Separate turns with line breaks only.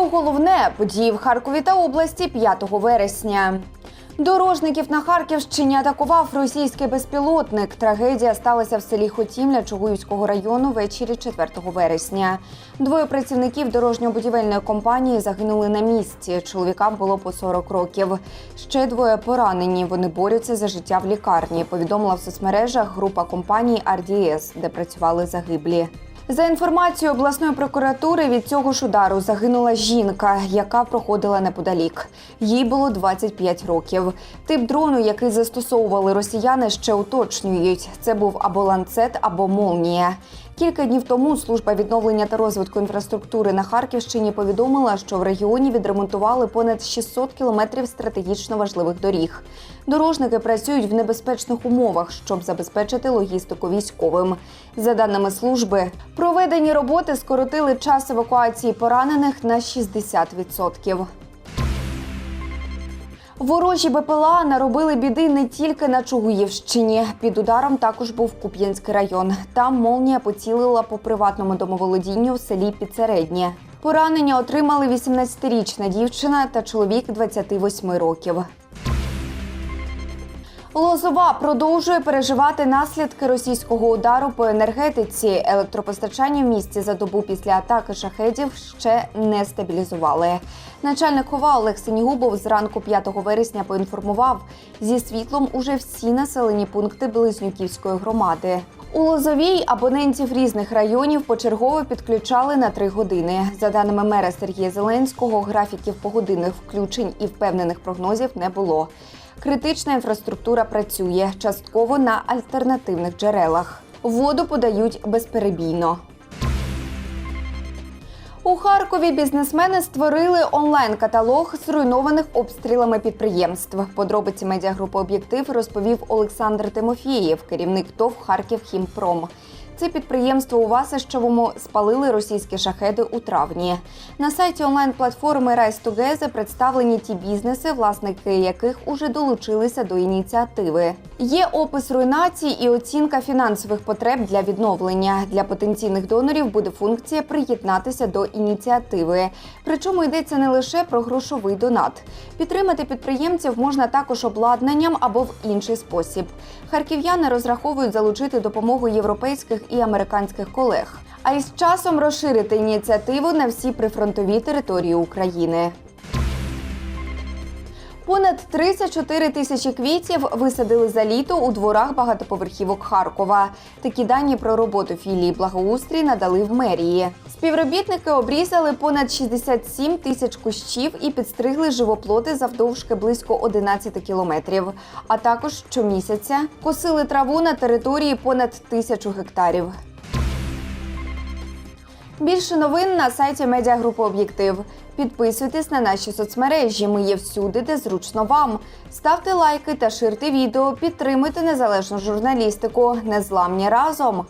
Про головне події в Харкові та області 5 вересня. Дорожників на Харківщині атакував російський безпілотник. Трагедія сталася в селі Хотімля Чугуївського району ввечері 4 вересня. Двоє працівників дорожньо-будівельної компанії загинули на місці. Чоловікам було по 40 років. Ще двоє поранені. Вони борються за життя в лікарні. Повідомила в соцмережах група компаній RDS, де працювали загиблі. За інформацією обласної прокуратури, від цього ж удару загинула жінка, яка проходила неподалік. Їй було 25 років. Тип дрону, який застосовували росіяни, ще уточнюють. Це був або ланцет, або молнія. Кілька днів тому служба відновлення та розвитку інфраструктури на Харківщині повідомила, що в регіоні відремонтували понад 600 кілометрів стратегічно важливих доріг. Дорожники працюють в небезпечних умовах, щоб забезпечити логістику військовим. За даними служби, проведені роботи скоротили час евакуації поранених на 60%. Ворожі БПЛА наробили біди не тільки на Чугуївщині. Під ударом також був Куп'янський район. Там молнія поцілила по приватному домоволодінню в селі Підсереднє. Поранення отримали 18-річна дівчина та чоловік 28 років. Лозова продовжує переживати наслідки російського удару по енергетиці. Електропостачання в місті за добу після атаки шахедів ще не стабілізували. Начальник ХОВА Олег Синігубов зранку 5 вересня поінформував, зі світлом уже всі населені пункти Близнюківської громади. У Лозовій абонентів різних районів почергово підключали на три години. За даними мера Сергія Зеленського, графіків погодинних включень і впевнених прогнозів не було. Критична інфраструктура працює частково на альтернативних джерелах. Воду подають безперебійно. У Харкові бізнесмени створили онлайн-каталог зруйнованих обстрілами підприємств. Подробиці медіагрупи Об'єктив розповів Олександр Тимофієв, керівник ТОВ Харків Хімпром. Це підприємство у Васищевому спалили російські шахеди у травні. На сайті онлайн-платформи Together представлені ті бізнеси, власники яких уже долучилися до ініціативи. Є опис руйнації і оцінка фінансових потреб для відновлення. Для потенційних донорів буде функція приєднатися до ініціативи. Причому йдеться не лише про грошовий донат. Підтримати підприємців можна також обладнанням або в інший спосіб. Харків'яни розраховують залучити допомогу європейських і американських колег, а із часом розширити ініціативу на всі прифронтові території України. Понад 34 тисячі квітів висадили за літо у дворах багатоповерхівок Харкова. Такі дані про роботу філії благоустрій надали в мерії. Співробітники обрізали понад 67 тисяч кущів і підстригли живоплоти завдовжки близько 11 кілометрів. А також щомісяця косили траву на території понад тисячу гектарів. Більше новин на сайті медіагрупи Об'єктив. Підписуйтесь на наші соцмережі. Ми є всюди, де зручно вам. Ставте лайки та ширте відео. Підтримуйте незалежну журналістику. Незламні разом.